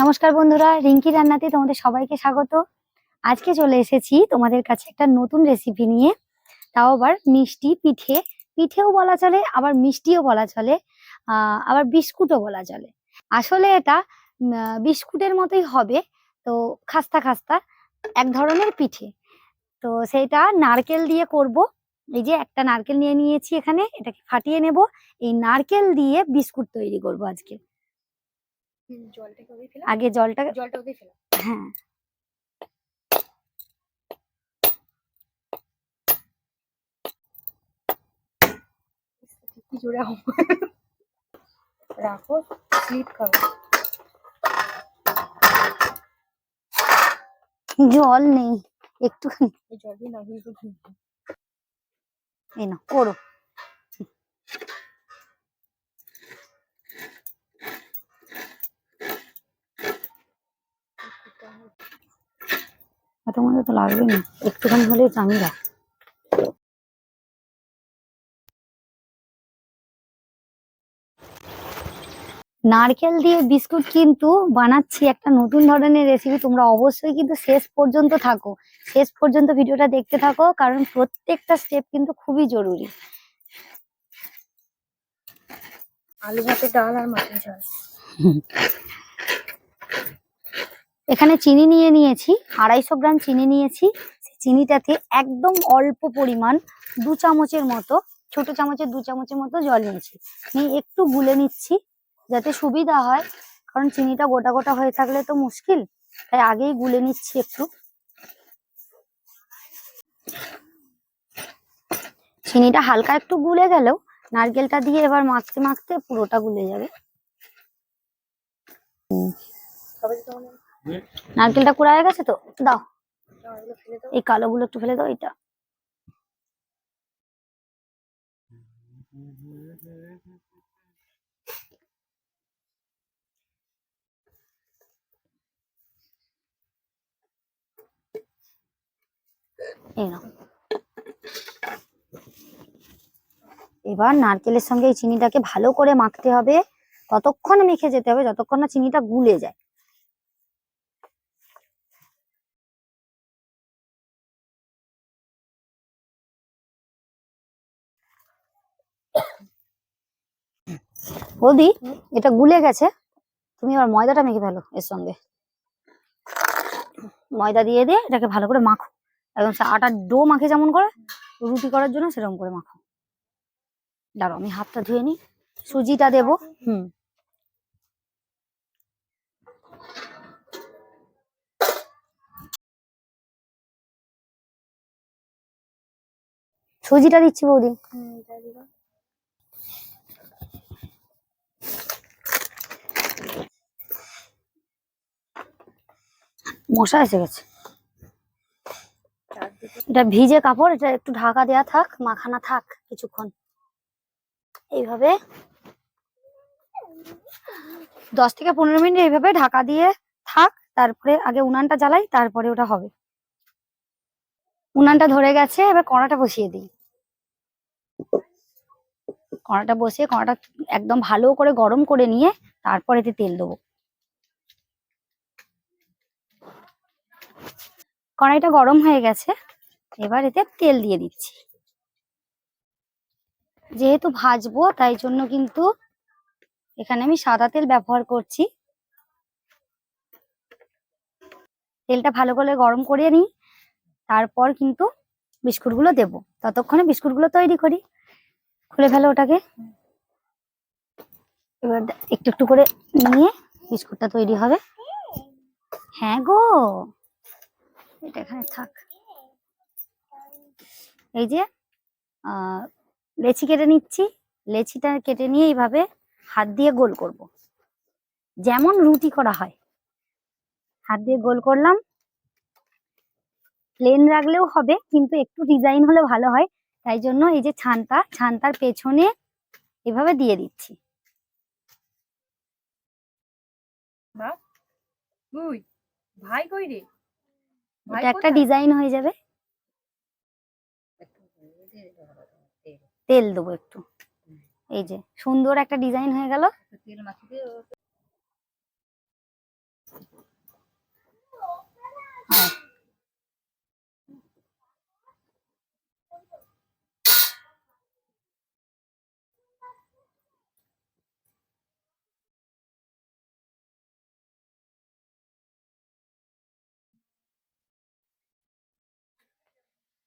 নমস্কার বন্ধুরা, রিঙ্কি রান্নাতে তোমাদের সবাইকে স্বাগত। আজকে চলে এসেছি তোমাদের কাছে একটা নতুন রেসিপি নিয়ে। তাও আবার মিষ্টি পিঠে। পিঠেও বলা চলে, আবার মিষ্টিও বলা চলে আবার বিস্কুটও বলা চলে। আসলে এটা বিস্কুটের মতোই হবে। তো খাস্তা খাস্তা, এক ধরনের পিঠে। তো সেইটা নারকেল দিয়ে করব। এই যে একটা নারকেল নিয়ে নিয়েছি এখানে, এটাকে ফাটিয়ে নেব। এই নারকেল দিয়ে বিস্কুট তৈরি করব আজকে। জলটাকে ওদের ফেলা আগে জলটা জলটা ওদের ফেলা হ্যাঁ কি জোরে আওয়াজ। রাখো স্লিপ খাব জল নেই একটুখানি এই জল দিয়ে নাড়িয়ে একটু ঘি দিই। এই না করো এত মধ্যে তো লাগবে না। একটুখানি হলে চামিরা নারকেল দিয়ে বিস্কুট কিন্তু বানাচ্ছি একটা নতুন ধরনের রেসিপি তোমরা অবশ্যই কিন্তু শেষ পর্যন্ত থাকো। শেষ পর্যন্ত ভিডিওটা দেখতে থাকো কারণ প্রত্যেকটা স্টেপ কিন্তু খুবই জরুরি। আলু ভাতে ডাল আর মাছের ঝাল এখানে চিনি নিয়ে নিয়েছি, আড়াইশো গ্রাম চিনি নিয়েছি। চিনিটাতে একদম অল্প পরিমাণ দু চামচের মতো, ছোট চামচের দু চামচের মতো জল নিয়েছি। নিয়ে একটু গুলে নিচ্ছি যাতে সুবিধা হয়, কারণ চিনিটা গোটা গোটা হয়ে থাকলে তো মুশকিল। তাই আগেই গুলে নিচ্ছি একটু। চিনিটা হালকা একটু গুলে গেলেও নারকেলটা দিয়ে এবার মাখতে মাখতে পুরোটা গুলে যাবে। নারকেলটা কুড়ায় গেছে তো? দাও। এই কালো গুলো একটু ফেলে দাও এটা এবার নারকেলের সঙ্গে এই চিনিটাকে ভালো করে মাখতে হবে। ততক্ষণ মেখে যেতে হবে, যতক্ষণ না চিনিটা গুলে যায়। বৌদি এটা গুলে গেছে। তুমি এবার ময়দাটা মেখে ফেলো এর সঙ্গে। ময়দা দিয়ে দিয়ে এটাকে ভালো করে মাখো। একদম সে আটার ডো মাখে যেমন করে, রুটি করার জন্য সেরকম করে মাখো। দাঁড়াও, আমি হাতটা ধুয়ে নিই। সুজিটা দেবো। হুম। সুজিটা দিচ্ছি বৌদি হুম, এটা দিবা। মশা এসে গেছে। এটা ভিজে কাপড়, এটা একটু ঢাকা দেয়া থাক, মাখানা থাক কিছুক্ষণ। এইভাবে দশ থেকে পনেরো মিনিট এইভাবে ঢাকা দিয়ে থাক, তারপরে আগে উনানটা জ্বালাই, তারপরে ওটা হবে। উনানটা ধরে গেছে, এবার কড়াটা বসিয়ে দিই। কড়াটা বসিয়ে, কড়াটা একদম ভালো করে গরম করে নিয়ে তারপর এতে তেল দেবো। কড়াইটা গরম হয়ে গেছে। এবার এতে তেল দিয়ে দিচ্ছি। যেহেতু ভাজবো, তাই জন্য কিন্তু এখানে আমি সাদা তেল ব্যবহার করছি। তেলটা ভালো করে গরম করে নিই, তারপর কিন্তু বিস্কুটগুলো দেব। ততক্ষণে বিস্কুটগুলো তৈরি করি। খুলে ফেলো ওটাকে। এবার একটু একটু করে নিয়ে বিস্কুটটা তৈরি হবে। হ্যাঁ গো! এটা এখানে থাক। এই যে লেচি কেটে নিচ্ছি। লেচিটা কেটে নিয়ে এইভাবে হাত দিয়ে গোল করব। যেমন রুটি করা হয়। হাত দিয়ে গোল করলাম। প্লেন রাখলেও হবে, কিন্তু একটু ডিজাইন হলে ভালো হয়। তাই জন্য এই যে ছানটা, ছানটার পেছনে এভাবে দিয়ে দিচ্ছি। ভাই কই রে? এটা একটা ডিজাইন হয়ে যাবে। তেল দেবো একটু। এই যে সুন্দর একটা ডিজাইন হয়ে গেল।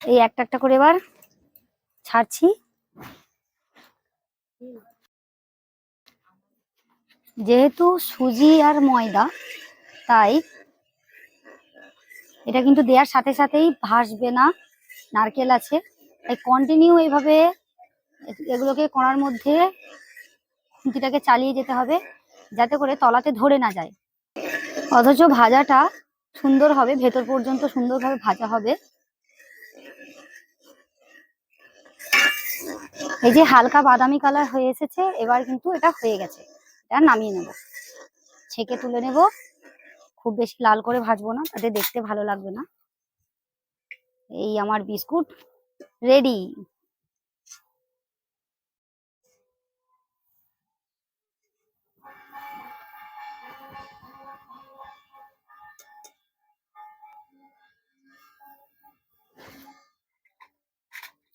এই একটা একটা করে এবার ছাড়ছি। যেহেতু সুজি আর ময়দা, তাই এটা কিন্তু দেওয়ার সাথে সাথেই ভাসবে না, নারকেল আছে। তাই কন্টিনিউ এইভাবে এগুলোকে কড়ার মধ্যে খুন্তিটাকে চালিয়ে যেতে হবে, যাতে করে তলাতে ধরে না যায়। অথচ ভাজাটা সুন্দর হবে, ভেতর পর্যন্ত সুন্দরভাবে ভাজা হবে। এই যে হালকা বাদামি কালার হয়ে এসেছে, এবার কিন্তু এটা হয়ে গেছে। এটা নামিয়ে নেব। ছেঁকে তুলে নেব। খুব বেশি লাল করে ভাজবো না, তাতে দেখতে ভালো লাগবে না। এই আমার বিস্কুট রেডি।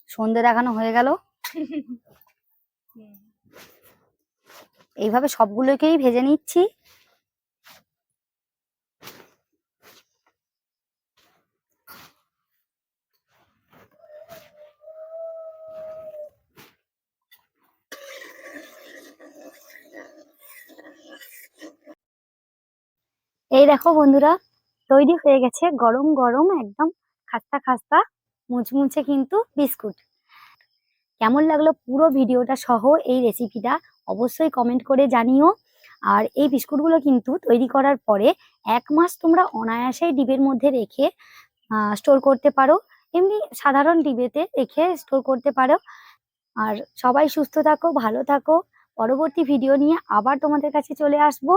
সন্ধে দেখানো হয়ে গেল। এইভাবে সবগুলোকেই ভেজে নিচ্ছি। এই দেখো বন্ধুরা, তৈরি হয়ে গেছে গরম গরম একদম খাস্তা খাস্তা মুচমুচে কিন্তু বিস্কুট। কেমন লাগল পুরো ভিডিওটা সহ এই রেসিপিটা অবশ্যই কমেন্ট করে জানিও। আর এই বিস্কুটগুলো কিন্তু তৈরি করার পরে এক মাস তোমরা অনায়াসেই ডিবের মধ্যে রেখে স্টোর করতে পারো। এমনি সাধারণ ডিবেতে রেখে স্টোর করতে পারো। আর সবাই সুস্থ থাকো, ভালো থাকো। পরবর্তী ভিডিও নিয়ে আবার তোমাদের কাছে চলে আসব।